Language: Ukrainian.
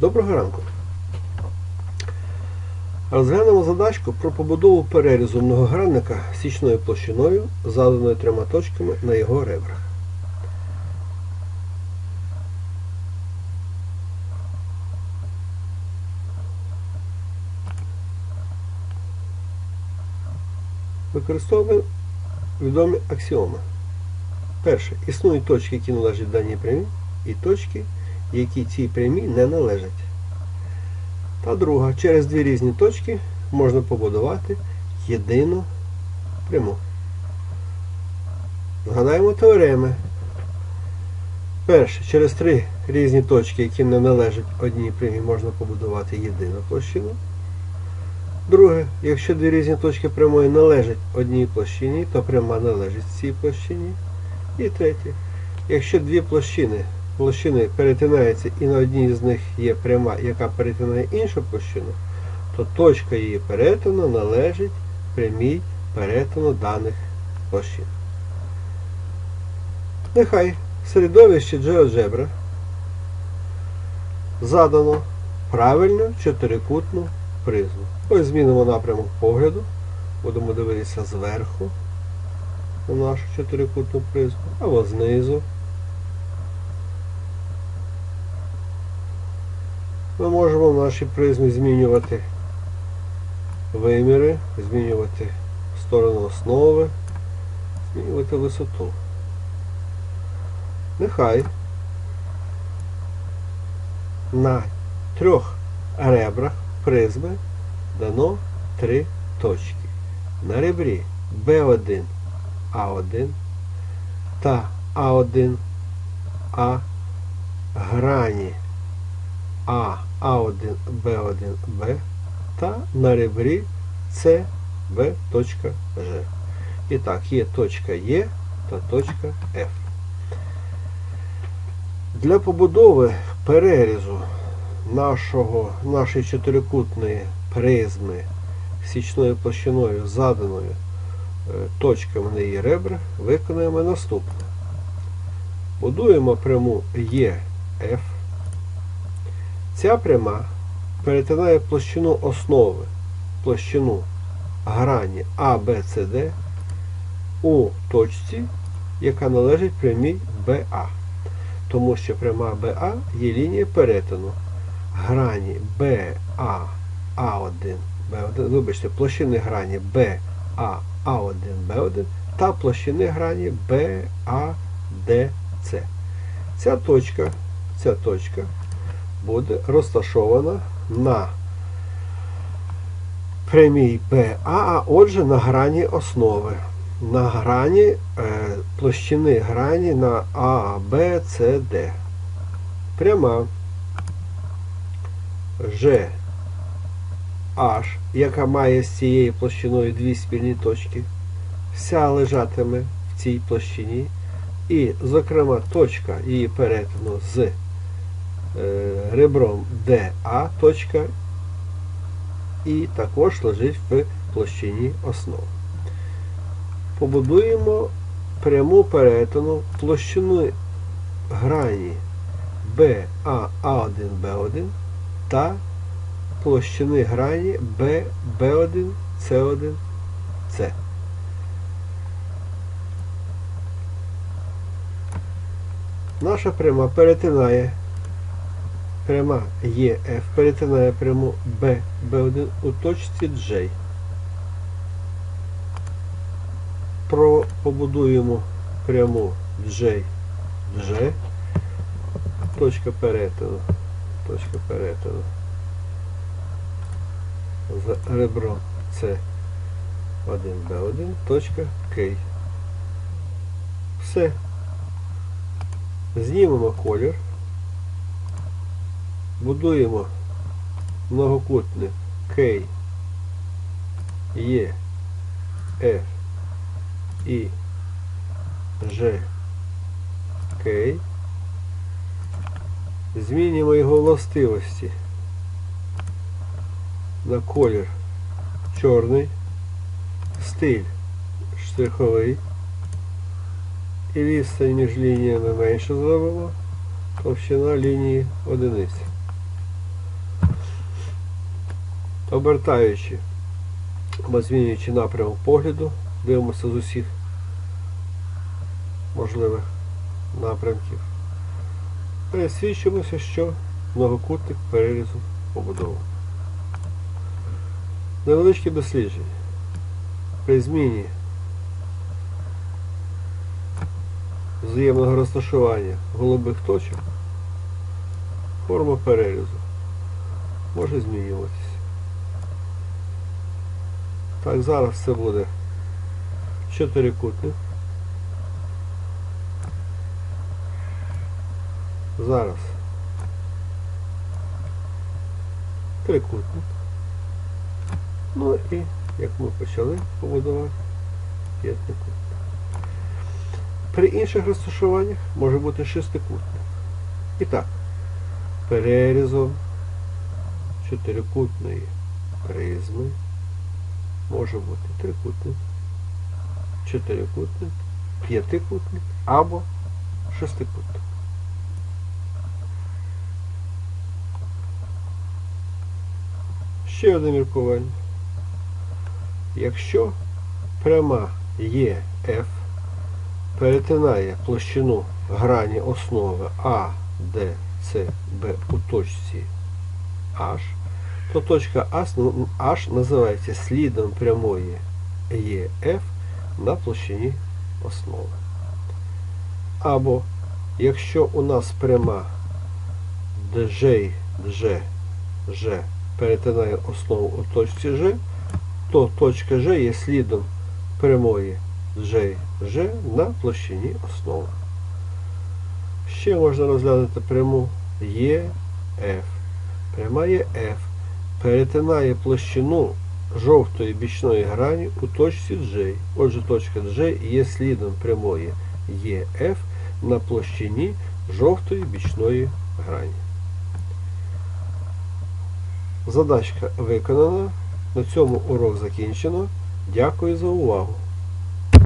Доброго ранку. Розглянемо задачку про побудову перерізу многогранника січною площиною, заданою трьома точками на його ребрах. Використовуємо відомі аксіоми. Перше. Існують точки, які належать даній прямій, і точки, які цій прямій не належать. Та друга. Через дві різні точки можна побудувати єдину пряму. Згадаємо теореми. Перше, через три різні точки, які не належать одній прямій, можна побудувати єдину площину. Друге, якщо дві різні точки прямої належать одній площині, то пряма належить цій площині. І третє, якщо дві площини, площини перетинаються і на одній з них є пряма, яка перетинає іншу площину, то точка її перетину належить прямій перетину даних площин. Нехай середовище GeoGebra задано правильну чотирикутну призму. Ось змінимо напрямок погляду. Будемо дивитися зверху на нашу чотирикутну призму, або знизу. Ми можемо в нашій призмі змінювати виміри, змінювати сторону основи, змінювати висоту. Нехай на трьох ребрах призми дано три точки. На ребрі B1, А1 та А1, А грані А, А1, Б1, Б та на ребрі С, Б, точка Ж. І так, є точка Е та точка F. Для побудови перерізу нашого, нашої чотирикутної призми січною площиною заданою е, точками на її ребрах виконаємо наступне. Будуємо пряму EF. Ця пряма перетинає площину основи, площину грані ABCD у точці, яка належить прямій BA. Тому що пряма BA є лінія перетину грані BA A1 B1, вибачте, площини грані BA A1 B1 та площини грані BADC. Ця точка, ця точка буде розташована на прямій BA, а отже на грані основи. На грані е, площини грані на А, Б, С, Д. Пряма Ж H, яка має з цією площиною дві спільні точки, вся лежатиме в цій площині. І, зокрема, точка її перетину з ребром DA точка і також лежить в площині основи. Побудуємо пряму перетину площини грані BA1B1 та площини грані B, B1, C1, C. Наша пряма перетинає пряма EF перетинає пряму B, B1 у точці J. Про, побудуємо пряму J, G. Точка перетину. Точка перетину з ребром С1Б1, точка К. Все. Знімемо колір. Будуємо многокутник К, Е, Ф і Ж, К. Змінюємо його властивості на колір чорний, стиль штриховий. І відстань між лініями менше зробимо, товщина лінії одиниці. Обертаючи або змінюючи напрямок погляду, дивимося з усіх можливих напрямків. Пересвідчимося, що многокутник перерізу побудовано. Невеличке дослідження. При зміні взаємного розташування голубих точок форма перерізу може змінюватися. Так, зараз це буде чотирикутник. Зараз трикутник. Ну і, як ми почали побудувати, п'ятикутник. При інших розташуваннях може бути шестикутник. І так, перерізом чотирикутної призми може бути трикутник, чотирикутник, п'ятикутник або шестикутник. Ще одне міркування. Якщо пряма ЕФ перетинає площину грані основи А, Д, С, Б у точці H, то точка H називається слідом прямої ЕФ на площині основи. Або якщо у нас пряма DJ, G, G перетинає основу у точці G, то точка G є слідом прямої G, G на площині основи. Ще можна розглянути пряму EF. Пряма EF перетинає площину жовтої бічної грані у точці J. Отже, точка J є слідом прямої EF на площині жовтої бічної грані. Задачка виконана. На цьому урок закінчено. Дякую за увагу.